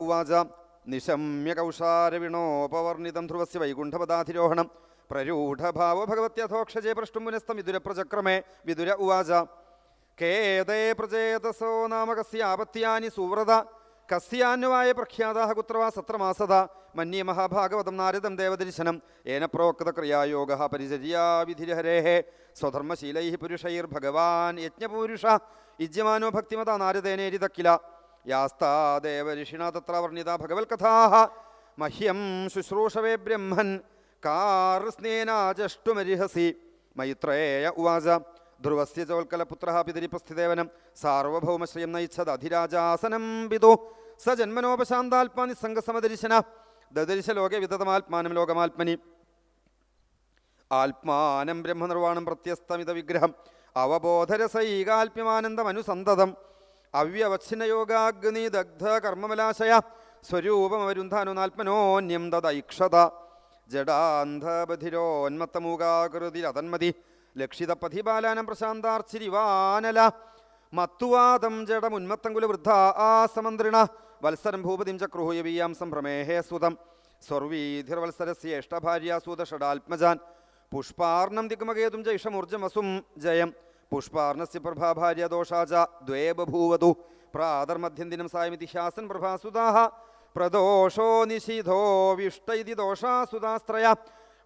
ഉവാച. നിശമ്യ കൗഷാരവിണോപവർണിതം ധ്രുവസ്യ വൈകുണ്ഠപദാധിരോഹണം. പ്രരൂഢഭാവോ ഭഗവത്യഥോക്ഷജേ പൃഷ്ടും പുനസ്തം വിദുരപ്രചക്രമേ വിദുര ഉവാച. കേതേ പ്രചേതസോ നാമ കസ്യാപത്യാനി സുവ്രത. കസ്യാന്വായ പ്രഖ്യാതാഹ കുത്രവാ സത്രമാസത. മന്യേ മഹാഭാഗവതം നാരദം ദേവദർശനം. ഏന പ്രോക്ത ക്രിയായോഗ പരിചര്യാവിധിരഹരേः സ്വധർമ്മശീലൈ പുരുഷൈർഭഗവാൻ യജ്ഞപൂരുഷ. യുജ്യമാനോ ഭക്തിമത നാരദേനേരിത കില യാസ്താ ദേവഋഷിണ തത്ര വർണിത ഭഗവത്കഥാ. മഹ്യം ശുശ്രൂഷവേ ബ്രഹ്മൻ കാർസ്നേനാചഷ്ടുമരിഹസി മൈത്രേയ ഉവാച. ധ്രുവസ്യ ചോൽക്കലപുത്ര പിതരിപസ്ഥിതേവനം. സാർവഭൗമശ്രിയം നയിച്ചത് അധിരാജാസനം വിദു. സ ജന്മനോപശാന്താത്മാ നിസ്സംഗസമദർശന ദദർശ ലോകെ വിതതമാത്മാനം ലോകമാത്മനി. ആത്മാനം ബ്രഹ്മനിർവാണം പ്രത്യസ്തമിത വിഗ്രഹം അവബോധരസൈകാൽപ്യമാനന്ദമനുസന്തതം അവ്യവച്ഛിന്നയോഗാഗ്നി ദഗ്ധ കർമ്മമലാശയ സ്വരൂപമവരുന്ധാനുനാത്മനോന്യം തദൈക്ഷത. ജഡാന്ധബധിരോന്മത്തമൂകാകൃതിരതന്മതി ലക്ഷിതപഥിബാലാനം പ്രശാന്താർച്ചിരിവാനല. മത്തുവാദം ജഡമുന്മത്തങ്കുലവൃദ്ധ ആസമന്ത്രിണ. വത്സരം ഭൂപതിം ചക്രുഹുയവീയാം സംഭ്രമേഹേ സുതം സ്വർവീധിർവത്സരസ്യേഷ്ടഭാര്യാസൂത ഷഡാത്മജാൻ. പുഷ്പാർണം ദിഗ്മകേതും ജൈഷമൂർജമസും ജയം. പുഷ്പാർണസ്യ പ്രഭാഭാര്യ ദോഷാച പ്രാതർമധ്യന്തിനം സായമിതിഹാസൻ പ്രഭാസുതാഹ പ്രദോഷോ നിശിധോ വിഷ്ട ഇതി ദോഷാസുതാസ്ത്രയ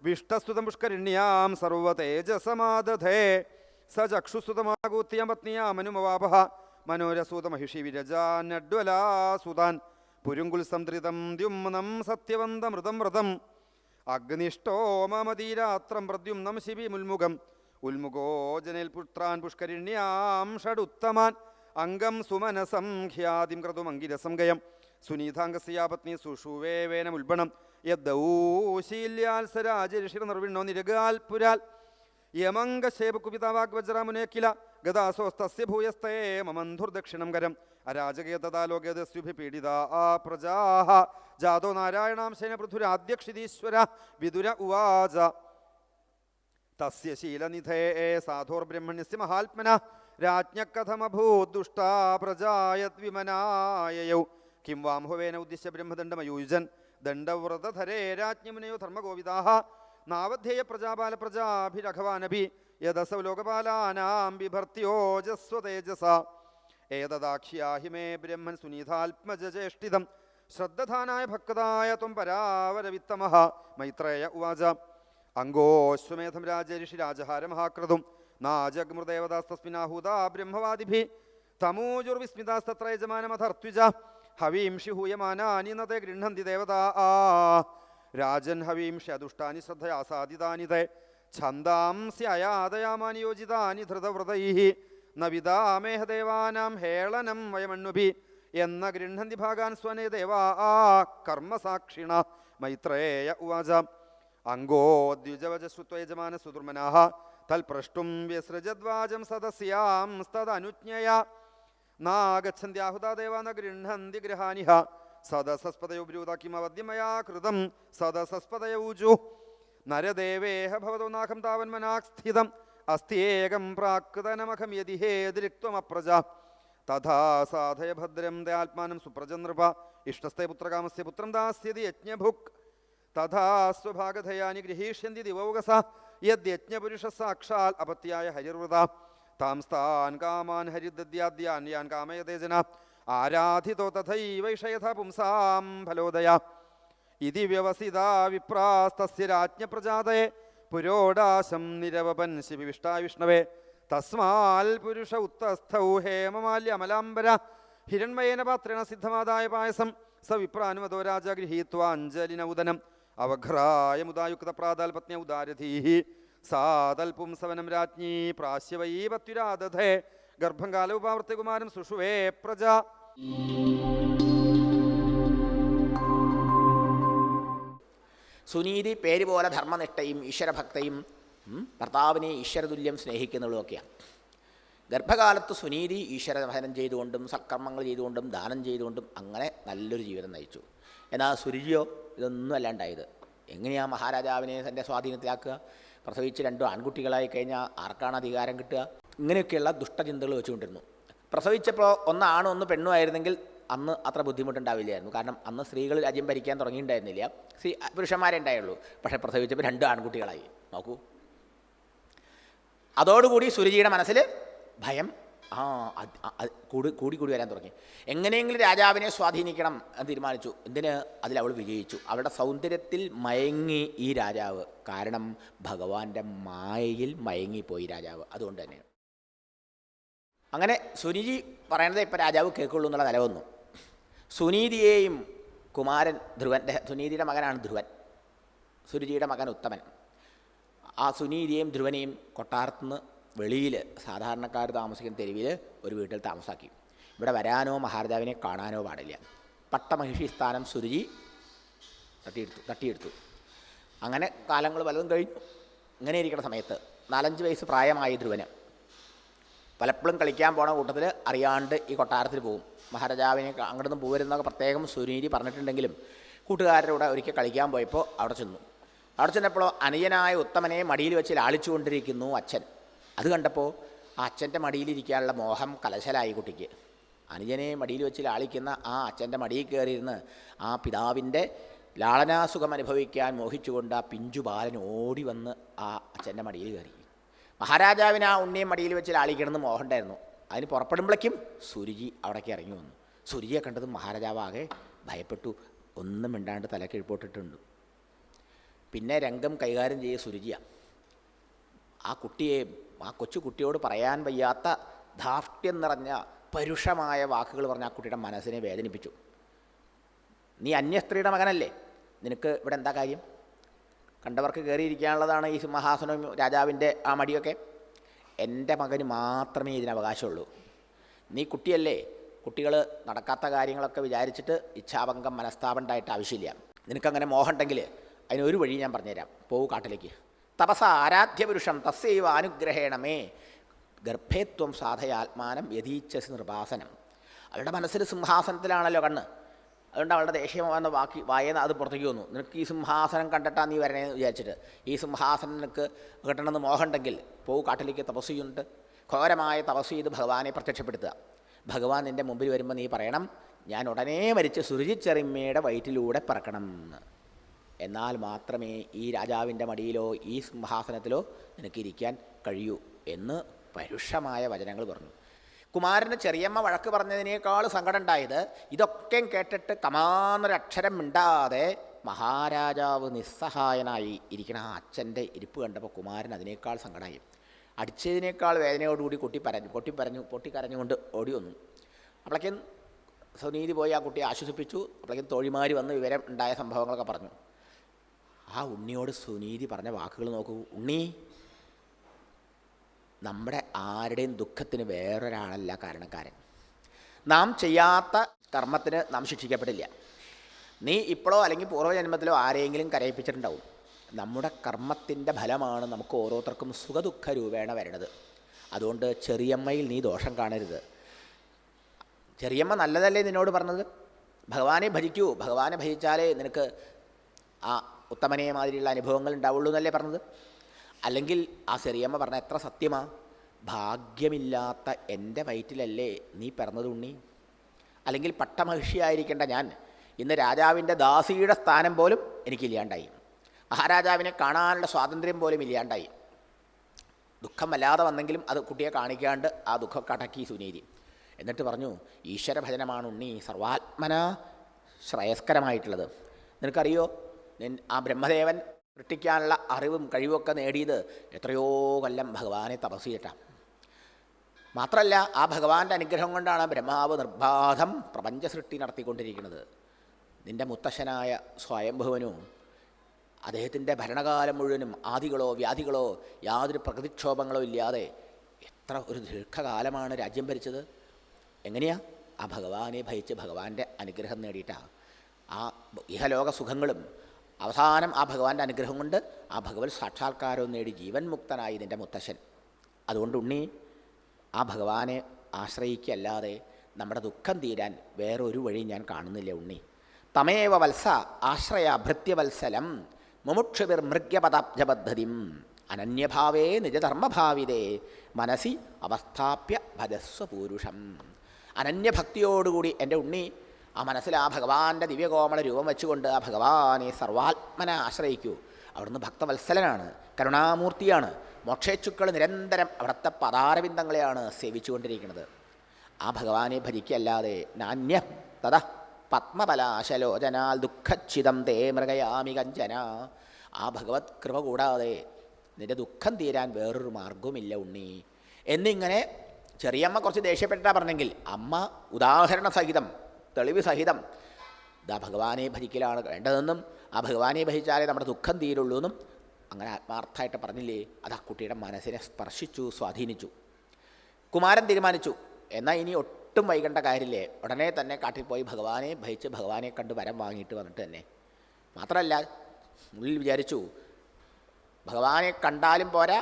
വിഷ്ടസ്തുതം പുഷ്കരിണ്യാം സർവതേജസമാദധേ സ ചക്ഷുസുതമാകൂത്തിയം പത്നിയാമനുമവാപഹ മനോരസൂത മഹിഷി വിരജാനഡ്വലാസുതാൻ പുരുങ്കുൽസംതൃതം ദ്യുമ്നം സത്യവന്തമൃതം വ്രതം അഗ്നിഷ്ടോമമതീരാത്രം പ്രദ്യുമ്നം ശിവി മുൽമുഖം ഉൽമുഖോ ജനൽ പുത്രാൻ പുഷ്കരിണ്യാം ഷഡുത്തമാൻ. അംഗം സുമനസം ഖ്യാതിം ക്രതുമങ്കിരസം ഗയം സുനീതാംഗസ്യാപത്നി സുഷുവേവേനമുൽബണം യദ്ദൗശീല്യാത്സരാജരിഷിര നിർവിണ്ണോ നിരകാൽ പുരാൽ. യമംഗശേപകുപിതാവാഗ്വജ്രമുനേക്കില ഗദാസോസ്തസ്യ ഭൂയസ്തേ മമന്ധുർദക്ഷിണം കരം. അരാജകേ തഥാ ലോകേതസ്യുഭി പീഡിത ആ പ്രജാഹ. ജാതോ നാരായണാംശേന പൃഥുരാധ്യക്ഷിതീശ്വര. വിദുര ഉവാച. തസ്യ ശീലനിധേ സാധോർബ്രഹ്മണ്യസ്യ മഹാത്മന രാജ്ഞക്കഥമഭൂദ്ദുഷ്ടാ പ്രജായദ്വിമനായയൗ. കിം വാംഹുവേന ഉദ്ദിശ്യ ബ്രഹ്മദണ്ഡമയൂജൻ ദണ്ഡവ്രതധരേ രാജ്ഞമുനയോ ധർമ്മഗോവിദാഹ നാവധ്യേയ പ്രജാപാല പ്രജാഭിരഘവാനഭി. യദസൗ ലോകപാലാനാം ബിഭർത്യോജസ്വ തേജസ. ഏതദാഖ്യാഹി മേ ബ്രഹ്മൻ സുനീതാത്മജേഷ്ടിതം ശ്രദ്ധധാനായ ഭക്തായ ത്വം പരാവരവിത്തമ മൈത്രേയ ഉവാച. അങ്കോശ്വമേധം രാജരിഷി രാജഹാര നാജഗ്മൃദേവദാസ്തസ്മിനാഹൂത ബ്രഹ്മവാദിഭി തമൂജുർവിസ്മിതാസ്തത്ര യജമാനമധർത്വിജ ഹവീംഷി ഹൂയമാനാനി നത്തെ ഗൃഹന്തി ദേവത ആ. രാജൻ ഹവീംഷി അതുഷ്ടാനി ശ്രദ്ധയാസാദിതാനി തേ ഛന്ദാംസി അയാദയാമാനി യോജിതാനി ധൃതവ്രതൈः ന ദേവാനാം ഹേളനം വയമണ്ണുഭി എന്ന ഗൃഹന്തി ഭാഗാൻ സ്വനേ ദേവാ ആ കർമ്മസാക്ഷിണ മൈത്രേയ ഉവാച. അങ്കോ ദ്വിജവജശ്രുത്വയജമാന സുദുർമനാഹ തൽപ്രഷ്ടും വ്യസൃജദ്വാജം സദസ്യാം തദനുജ്ഞയ നാഗച്ഛന്ത്യാഹുതാ ദേവാ ന ഗൃഹന്തി ഗൃഹാനിഹ. സദസസ്പതയോ ബ്രൂത കിമവദ്യമയാ കൃതം സദസസ്പതയൂജു നരദേവേഹ ഭവതോ നാഹം താവന്മനാസ്ഥിതം സ്ഥിതം അസ്ത്യേകം പ്രാകൃതനമഖം യതി ഹേതിരിക്വമപ്രജ തഥാ സാധയ ഭദ്രം ദയാത്മാനം സുപ്രജ നൃപ. ഇഷ്ടസ്ഥേ പുത്രകാമസ്യ പുത്രം ദാസ്യതി യജ്ഞഭുക്. തഥാ ഗ്രഹീഷ്യന്തി ഗൃഹീഷ്യന്തി ദിവൗകസ യദ്യജ്ഞപുരുഷ സാക്ഷാൽ അപത്യായ ഹരിർവൃത. താംസ്താൻ കാമാൻ ഹരിദ്യാദ്യാൻ യാൻ കാമയതേ ജന ആരാധിതോ തഥൈവൈഷയഥ പുംസാം ഫലോദയ. ഇതി വ്യവസിത വിപ്രാസ്തസ്യ രാജ്ഞപ്രജാതയെ പുരോടാശം നിരവപൻ ശിവിഷ്ടാ വിഷ്ണവേ തസ്മാൽ പുരുഷ ഉത്തസ്ഥൗ ഹേമമാല്യമലാംബര. ഹിരൺമയേന പാത്രേണ സിദ്ധമാതായ പായസം. സ വിപ്രാനുമതോ രാജ ഗൃഹീത്വാ അഞ്ജലിന ഉദനം അവഘ്രായ ഉദാരധീഹി സാതൽപുംസവനം രാജ്ഞി പ്രാശ്യവൈ പത്യുരാദധേ ഗർഭം സുഷുവേ പ്രജ. സുനീതി പേര് പോലെ ധർമ്മനിഷ്ഠയും ഈശ്വരഭക്തയും ഭർത്താവിനെ ഈശ്വരതുല്യം സ്നേഹിക്കുന്നതുമൊക്കെയാണ്. ഗർഭകാലത്ത് സുനീതി ഈശ്വരഭനം ചെയ്തുകൊണ്ടും സക്രമങ്ങൾ ചെയ്തുകൊണ്ടും ദാനം ചെയ്തുകൊണ്ടും അങ്ങനെ നല്ലൊരു ജീവിതം നയിച്ചു. എന്നാൽ സുരുചിയോ ഇതൊന്നും അല്ലാണ്ടായത് എങ്ങനെയാണ് മഹാരാജാവിനെ തന്റെ സ്വാധീനത്തിലാക്കുക? പ്രസവിച്ച് രണ്ടും ആൺകുട്ടികളായി കഴിഞ്ഞാൽ ആർക്കാണ് അധികാരം കിട്ടുക? ഇങ്ങനെയൊക്കെയുള്ള ദുഷ്ടചിന്തകൾ വെച്ചുകൊണ്ടിരുന്നു. പ്രസവിച്ചപ്പോൾ ഒന്ന് ആണും ഒന്ന് പെണ്ണോ ആയിരുന്നെങ്കിൽ അന്ന് അത്ര ബുദ്ധിമുട്ടുണ്ടാവില്ലായിരുന്നു. കാരണം അന്ന് സ്ത്രീകൾ രാജ്യം ഭരിക്കാൻ തുടങ്ങിയിട്ടുണ്ടായിരുന്നില്ല. സ്ത്രീ പുരുഷന്മാരെ ഉണ്ടായുള്ളൂ. പക്ഷേ പ്രസവിച്ചപ്പോൾ രണ്ട് ആൺകുട്ടികളായി. നോക്കൂ. അതോടുകൂടി സുരുചിയുടെ മനസ്സിൽ ഭയം ആ കൂടി കൂടി കൂടി വരാൻ തുടങ്ങി. എങ്ങനെയെങ്കിലും രാജാവിനെ സ്വാധീനിക്കണം എന്ന് തീരുമാനിച്ചു. എന്തിന്? അതിൽ അവൾ വിജയിച്ചു. അവളുടെ സൗന്ദര്യത്തിൽ മയങ്ങി ഈ രാജാവ്. കാരണം ഭഗവാന്റെ മായയിൽ മയങ്ങിപ്പോയി രാജാവ്. അതുകൊണ്ട് തന്നെ. അങ്ങനെ സുനിജി പറയണത് ഇപ്പം രാജാവ് കേൾക്കുള്ളൂ എന്നുള്ള നില വന്നു. സുനീതിയെയും കുമാരൻ ധ്രുവന്റെ സുനീതിയുടെ മകനാണ് ധ്രുവൻ. സുരുചിയുടെ മകൻ ഉത്തമൻ. ആ സുനീതിയെയും ധ്രുവനെയും കൊട്ടാരത്തുനിന്ന് വെളിയിൽ സാധാരണക്കാർ താമസിക്കുന്ന തെരുവിൽ ഒരു വീട്ടിൽ താമസാക്കി. ഇവിടെ വരാനോ മഹാരാജാവിനെ കാണാനോ പാടില്ല. പട്ടമഹിഷി സ്ഥാനം സുരുചി തട്ടിയെടുത്തു തട്ടിയെടുത്തു. അങ്ങനെ കാലങ്ങൾ പലതും കഴിഞ്ഞു. ഇങ്ങനെ ഇരിക്കുന്ന സമയത്ത് നാലഞ്ച് വയസ്സ് പ്രായമായി ധ്രുവന് പലപ്പോഴും കളിക്കാൻ പോണ കൂട്ടത്തിൽ അറിയാണ്ട് ഈ കൊട്ടാരത്തിൽ പോകും മഹാരാജാവിനെ അങ്ങോട്ടൊന്നും പോരുന്നൊക്കെ പ്രത്യേകം സുനീതി പറഞ്ഞിട്ടുണ്ടെങ്കിലും കൂട്ടുകാരുടെ കൂടെ ഒരിക്കൽ കളിക്കാൻ പോയപ്പോൾ അവിടെ ചെന്നു. അവിടെ ചെന്നപ്പോൾ അനുജനായ ഉത്തമനെ മടിയിൽ വെച്ച് ലാളിച്ചുകൊണ്ടിരിക്കുന്നു അച്ഛൻ. അത് കണ്ടപ്പോൾ ആ അച്ഛന്റെ മടിയിലിരിക്കാനുള്ള മോഹം കലശലായി കുട്ടിക്ക്. അനുജനെ മടിയിൽ വെച്ച് ലാളിക്കുന്ന ആ അച്ഛന്റെ മടിയിൽ കയറിയിരുന്ന് ആ പിതാവിന്റെ ലാളനാസുഖം അനുഭവിക്കാൻ മോഹിച്ചുകൊണ്ട് ആ പിഞ്ചു ബാലൻ ഓടി വന്ന് ആ അച്ഛന്റെ മടിയിൽ കയറി. മഹാരാജാവിന് ആ ഉണ്ണിയെ മടിയിൽ വെച്ച് ലാളിക്കണമെന്ന് മോഹമുണ്ടായിരുന്നു. അതിന് പുറപ്പെടുമ്പോഴേക്കും സുരുചി അവിടേക്ക് ഇറങ്ങി വന്നു. സുരുചിയെ കണ്ടതും മഹാരാജാവാകെ ഭയപ്പെട്ടു. ഒന്നും മിണ്ടാണ്ട് തല കിഴിപ്പോട്ടിട്ടുണ്ട് പിന്നെ രംഗം കൈകാര്യം ചെയ്യ സുരുചിയാണ് ആ കുട്ടിയെ ആ കൊച്ചു കുട്ടിയോട് പറയാൻ വയ്യാത്ത ധാർഷ്ട്യം നിറഞ്ഞ പരുഷമായ വാക്കുകൾ പറഞ്ഞ ആ കുട്ടിയുടെ മനസ്സിനെ വേദനിപ്പിച്ചു. നീ അന്യസ്ത്രീയുടെ മകനല്ലേ? നിനക്ക് ഇവിടെ എന്താ കാര്യം? കണ്ടവർക്ക് കയറിയിരിക്കാനുള്ളതാണ് ഈ സിംഹാസനവും രാജാവിന്റെ ആ മടിയൊക്കെ? എന്റെ മകന് മാത്രമേ ഇതിന് അവകാശമുള്ളൂ. നീ കുട്ടിയല്ലേ? കുട്ടികൾ നടക്കാത്ത കാര്യങ്ങളൊക്കെ വിചാരിച്ചിട്ട് ഇച്ഛാഭംഗം മനസ്താപണ്ടായിട്ട് ആവശ്യമില്ല. നിനക്കങ്ങനെ മോഹം ഉണ്ടെങ്കിൽ അതിനൊരു വഴി ഞാൻ പറഞ്ഞുതരാം. പോവു കാട്ടിലേക്ക്. തപസ ആരാധ്യപുരുഷം തസ്യൈവ അനുഗ്രഹേണമേ ഗർഭേത്വം സാധയാത്മാനം യഥീച്ഛസ് നിർവാസനം അവളുടെ മനസ്സിൽ സിംഹാസനത്തിലാണല്ലോ കണ്ണ്. അതുകൊണ്ട് അവളുടെ ദേഷ്യമാകുന്ന വാക്കി വായന അത് പുറത്തേക്ക് വന്നു. നിനക്ക് ഈ സിംഹാസനം കണ്ടിട്ടാ നീ വരണേന്ന് വിചാരിച്ചിട്ട്. ഈ സിംഹാസനം നിനക്ക് കിട്ടണമെന്ന് മോഹമുണ്ടെങ്കിൽ പോ കാട്ടിലേക്ക് തപസ് ചെയ്യുന്നുണ്ട്. ഘോരമായ തപസ് ചെയ്ത് ഭഗവാനെ പ്രത്യക്ഷപ്പെടുത്തുക. ഭഗവാൻ നിന്റെ മുമ്പിൽ വരുമ്പോൾ നീ പറയണം ഞാൻ ഉടനെ മരിച്ച് സുരുചിച്ചെറിമ്മയുടെ വയറ്റിലൂടെ പറക്കണം എന്ന്. എന്നാൽ മാത്രമേ ഈ രാജാവിന്റെ മടിയിലോ ഈ സിംഹാസനത്തിലോ നിനക്ക് ഇരിക്കാൻ കഴിയൂ എന്ന് പരുഷമായ വചനങ്ങൾ പറഞ്ഞു. കുമാരന് ചെറിയമ്മ വഴക്ക് പറഞ്ഞതിനേക്കാൾ സങ്കടം ഉണ്ടായത് ഇതൊക്കെ കേട്ടിട്ട് കമാന്നൊരക്ഷരം മിണ്ടാതെ മഹാരാജാവ് നിസ്സഹായനായി ഇരിക്കണ ആ അച്ഛന്റെ ഇരിപ്പ് കണ്ടപ്പോൾ കുമാരൻ അതിനേക്കാൾ സങ്കടമായി അടിച്ചതിനേക്കാൾ വേദനയോടുകൂടി കൊട്ടി പറഞ്ഞു പൊട്ടി പറഞ്ഞു പൊട്ടിക്കരഞ്ഞുകൊണ്ട് ഓടി വന്നു. അപ്പോഴേക്കും സുനീതി പോയി ആ കുട്ടിയെ ആശ്വസിപ്പിച്ചു. അപ്പോഴേക്കും തോഴിമാർ വന്ന് വിവരം ഉണ്ടായ സംഭവങ്ങളൊക്കെ പറഞ്ഞു. ആ ഉണ്ണിയോട് സുനീതി പറഞ്ഞ വാക്കുകൾ നോക്കൂ. ഉണ്ണി നമ്മുടെ ആരുടെയും ദുഃഖത്തിന് വേറൊരാളല്ല കാരണക്കാരൻ. നാം ചെയ്യാത്ത കർമ്മത്തിന് നാം ശിക്ഷിക്കപ്പെടില്ല. നീ ഇപ്പോഴോ അല്ലെങ്കിൽ പൂർവജന്മത്തിലോ ആരെയെങ്കിലും കരയിപ്പിച്ചിട്ടുണ്ടാവും. നമ്മുടെ കർമ്മത്തിന്റെ ഫലമാണ് നമുക്ക് ഓരോരുത്തർക്കും സുഖദുഃഖ രൂപേണ വരണത്. അതുകൊണ്ട് ചെറിയമ്മയിൽ നീ ദോഷം കാണരുത്. ചെറിയമ്മ നല്ലതല്ലേ നിന്നോട് പറഞ്ഞത്? ഭഗവാനെ ഭജിക്കൂ. ഭഗവാനെ ഭജിച്ചാലേ നിനക്ക് ആ ഉത്തമനെ മാതിരിയുള്ള അനുഭവങ്ങൾ ഉണ്ടാവുള്ളൂ എന്നല്ലേ പറഞ്ഞത്? അല്ലെങ്കിൽ ആ ചെറിയമ്മ പറഞ്ഞ എത്ര സത്യമാ? ഭാഗ്യമില്ലാത്ത എന്റെ വയറ്റിലല്ലേ നീ പിറന്നത് ഉണ്ണി? അല്ലെങ്കിൽ പട്ടമഹിഷിയായിരിക്കേണ്ട ഞാൻ ഇന്ന് രാജാവിന്റെ ദാസിയുടെ സ്ഥാനം പോലും എനിക്കില്ലാണ്ടായി മഹാരാജാവിനെ കാണാനുള്ള സ്വാതന്ത്ര്യം പോലും ഇല്ലാണ്ടായി. ദുഃഖം വല്ലാതെ വന്നെങ്കിലും അത് കുട്ടിയെ കാണിക്കാണ്ട് ആ ദുഃഖം അടക്കി സുനീതി. എന്നിട്ട് പറഞ്ഞു ഈശ്വരഭജനമാണ് ഉണ്ണി സർവാത്മന ശ്രേയസ്കരമായിട്ടുള്ളത്. നിനക്കറിയോ? ആ ബ്രഹ്മദേവൻ സൃഷ്ടിക്കാനുള്ള അറിവും കഴിവൊക്കെ നേടിയത് എത്രയോ കൊല്ലം ഭഗവാനെ തപസ് ചെയ്തിട്ടാണ് മാത്രമല്ല ആ ഭഗവാന്റെ അനുഗ്രഹം കൊണ്ടാണ് ബ്രഹ്മാവ് നിർബാധം പ്രപഞ്ച സൃഷ്ടി നടത്തിക്കൊണ്ടിരിക്കുന്നത്. നിന്റെ മുത്തശ്ശനായ സ്വയംഭുവനും അദ്ദേഹത്തിന്റെ ഭരണകാലം മുഴുവനും ആദികളോ വ്യാധികളോ യാതൊരു പ്രകൃതിക്ഷോഭങ്ങളോ ഇല്ലാതെ എത്ര ഒരു ദീർഘകാലമാണ് രാജ്യം ഭരിച്ചത്? എങ്ങനെയാ? ആ ഭഗവാനെ ഭയിച്ച് ഭഗവാന്റെ അനുഗ്രഹം നേടിയിട്ടാണ് ആ ഇഹലോക സുഖങ്ങളും അവസാനം ആ ഭഗവാന്റെ അനുഗ്രഹം കൊണ്ട് ആ ഭഗവത് സാക്ഷാത്കാരവും നേടി ജീവൻ മുക്തനായി നിന്റെ മുത്തശ്ശൻ. അതുകൊണ്ട് ഉണ്ണി ആ ഭഗവാനെ ആശ്രയിക്കല്ലാതെ നമ്മുടെ ദുഃഖം തീരാൻ വേറൊരു വഴി ഞാൻ കാണുന്നില്ല ഉണ്ണി. തമേവ വത്സ ആശ്രയ ഭൃത്യവത്സലം മുമുക്ഷുവിർ മൃഗ്യപദാബ്ജപദ്ധതിം. അനന്യഭാവേ നിജധർമ്മഭാവിതേ മനസി അവസ്ഥാപ്യ ഭജസ്വ പൂരുഷം അനന്യഭക്തിയോടുകൂടി എന്റെ ഉണ്ണി ആ മനസ്സിൽ ആ ഭഗവാന്റെ ദിവ്യകോമള രൂപം വെച്ചുകൊണ്ട് ആ ഭഗവാനെ സർവാത്മനെ ആശ്രയിക്കൂ. അവിടുന്ന് ഭക്തവത്സലനാണ് കരുണാമൂർത്തിയാണ് മോക്ഷേച്ചുക്കൾ നിരന്തരം അവിടുത്തെ പദാരവിന്ദങ്ങളെയാണ് സേവിച്ചുകൊണ്ടിരിക്കുന്നത്. ആ ഭഗവാനെ ഭജിക്കല്ലാതെ നാന്യ തഥ പത്മപലാശലോചനാൽ ദുഃഖച്ഛിതം തേ മൃഗയാമി കഞ്ചന. ആ ഭഗവത് കൃപ കൂടാതെ നിന്റെ ദുഃഖം തീരാൻ വേറൊരു മാർഗവുമില്ല ഉണ്ണി. എന്നിങ്ങനെ ചെറിയമ്മ കുറച്ച് ദേഷ്യപ്പെട്ടാ പറഞ്ഞെങ്കിൽ അമ്മ ഉദാഹരണ സഹിതം തെളിവ് സഹിതം. ഇതാ ഭഗവാനെ ഭജിക്കലാണ് വേണ്ടതെന്നും ആ ഭഗവാനെ ഭജിച്ചാലേ നമ്മുടെ ദുഃഖം തീരുള്ളൂ എന്നും അങ്ങനെ ആത്മാർത്ഥമായിട്ട് പറഞ്ഞില്ലേ? അത് ആ കുട്ടിയുടെ മനസ്സിനെ സ്പർശിച്ചു സ്വാധീനിച്ചു. കുമാരൻ തീരുമാനിച്ചു എന്നാൽ ഇനി ഒട്ടും വൈകേണ്ട കാര്യമില്ലേ? ഉടനെ തന്നെ കാട്ടിൽ പോയി ഭഗവാനെ ഭജിച്ച് ഭഗവാനെ കണ്ട് വരം വാങ്ങിയിട്ട് വന്നിട്ട് തന്നെ. മാത്രമല്ല ഉള്ളിൽ വിചാരിച്ചു ഭഗവാനെ കണ്ടാലും പോരാ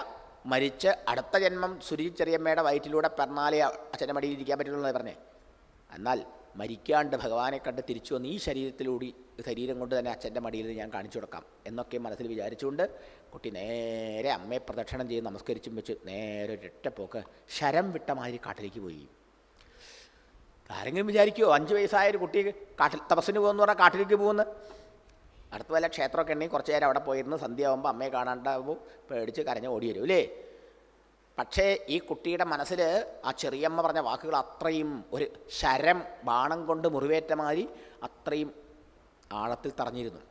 മരിച്ച് അടുത്ത ജന്മം സുരുചി ചെറിയമ്മയുടെ വയറ്റിലൂടെ പിറന്നാലേ അച്ഛന്റെ മടിയിൽ ഇരിക്കാൻ പറ്റുള്ളൂ എന്നാണ് പറഞ്ഞേ. എന്നാൽ മരിക്കാണ്ട് ഭഗവാനെ കണ്ട് തിരിച്ചു വന്ന് ഈ ശരീരത്തിലൂടി ശരീരം കൊണ്ട് തന്നെ അച്ഛന്റെ മടിയിൽ ഞാൻ കാണിച്ചു കൊടുക്കാം എന്നൊക്കെ മനസ്സിൽ വിചാരിച്ചുകൊണ്ട് കുട്ടി നേരെ അമ്മയെ പ്രദക്ഷിണം ചെയ്ത് നമസ്കരിച്ചും വെച്ച് നേരെ ഒരൊറ്റ പോക്ക് ശരം വിട്ട മാതിരി കാട്ടിലേക്ക് പോയി. ആരെങ്കിലും വിചാരിക്കുമോ അഞ്ച് വയസ്സായ ഒരു കുട്ടി കാട്ടിൽ തപസ്സിന് പോകുമെന്ന് പറഞ്ഞാൽ കാട്ടിലേക്ക് പോകുന്നു? അടുത്ത വല്ല ക്ഷേത്രമൊക്കെ ഉണ്ടെങ്കിൽ കുറച്ച് നേരം അവിടെ പോയിരുന്ന് സന്ധ്യയാകുമ്പോൾ അമ്മയെ കാണാണ്ടാകുമ്പോൾ പേടിച്ച് കരഞ്ഞ് ഓടി വരും അല്ലേ? പക്ഷേ ഈ കുട്ടിയുടെ മനസ്സിൽ ആ ചെറിയമ്മ പറഞ്ഞ വാക്കുകൾ അത്രയും ഒരു ശരം ബാണം കൊണ്ട് മുറിവേറ്റ മാതിരി അത്രയും ആഴത്തിൽ തറഞ്ഞിരുന്നു.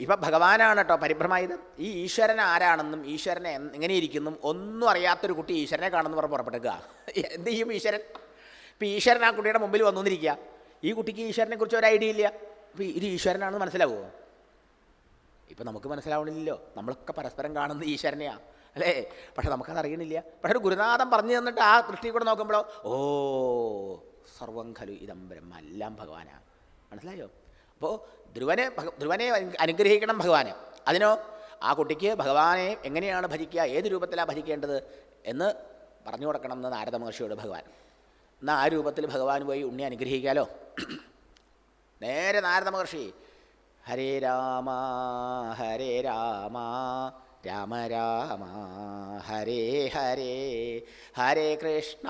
ഇപ്പം ഭഗവാനാണ് കേട്ടോ പരിഭ്രമായത്. ഈ ഈശ്വരൻ ആരാണെന്നും ഈശ്വരനെ എങ്ങനെയിരിക്കുന്നു ഒന്നും അറിയാത്തൊരു കുട്ടി ഈശ്വരനെ കാണുന്നു പറഞ്ഞ് പുറപ്പെടുക എന്ത് ചെയ്യും ഈശ്വരൻ? ഇപ്പം ഈശ്വരൻ ആ കുട്ടിയുടെ മുമ്പിൽ വന്നുകൊണ്ടിരിക്കുക ഈ കുട്ടിക്ക് ഈശ്വരനെ കുറിച്ച് ഒരു ഐഡിയ ഇല്ല. അപ്പം ഇത് ഈശ്വരനാണെന്ന് മനസ്സിലാവുമോ ഇപ്പം നമുക്ക് മനസ്സിലാവണില്ലല്ലോ. നമ്മളൊക്കെ പരസ്പരം കാണുന്ന ഈശ്വരനെയാ. അല്ലേ? പക്ഷെ നമുക്കത് അറിയണില്ല പക്ഷെ ഒരു ഗുരുനാഥൻ പറഞ്ഞു തന്നിട്ട് ആ ദൃഷ്ടി കൂടെ നോക്കുമ്പോഴോ ഓ സർവം ഖലു ഇതം ബ്രഹ്മ എല്ലാം ഭഗവാനാണ് മനസ്സിലായോ? അപ്പോൾ ധ്രുവനെ ധ്രുവനെ അനുഗ്രഹിക്കണം ഭഗവാനെ. അതിനോ ആ കുട്ടിക്ക് ഭഗവാനെ എങ്ങനെയാണ് ഭജിക്കുക ഏത് രൂപത്തിലാണ് ഭജിക്കേണ്ടത് എന്ന് പറഞ്ഞു കൊടുക്കണം എന്ന് നാരദ മഹർഷിയോട് ഭഗവാൻ. എന്നാൽ ആ രൂപത്തിൽ ഭഗവാൻ പോയി ഉണ്ണി അനുഗ്രഹിക്കാലോ? നേരെ നാരദ മഹർഷി ഹരേ രാമ ഹരേ രാമ രാമ രാമ. ഹരേ ഹരേ. ഹരേ കൃഷ്ണ.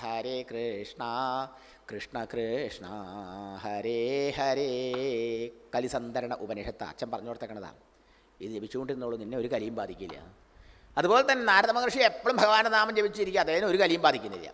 ഹരേ കൃഷ്ണ. കൃഷ്ണ കൃഷ്ണ. ഹരേ ഹരേ. കലിസന്ധരണ ഉപനിഷത്ത് അച്ഛൻ പറഞ്ഞു കൊടുത്തേക്കണതാണ് ഇത് ജപിച്ചുകൊണ്ടിരുന്നോളൂ നിന്നെ ഒരു കലിയും ബാധിക്കില്ല. അതുപോലെ തന്നെ നാരദ മഹർഷി എപ്പോഴും ഭഗവാന്റെ നാമം ജപിച്ചിരിക്കുക അദ്ദേഹം ഒരു കലിയും ബാധിക്കുന്നില്ല.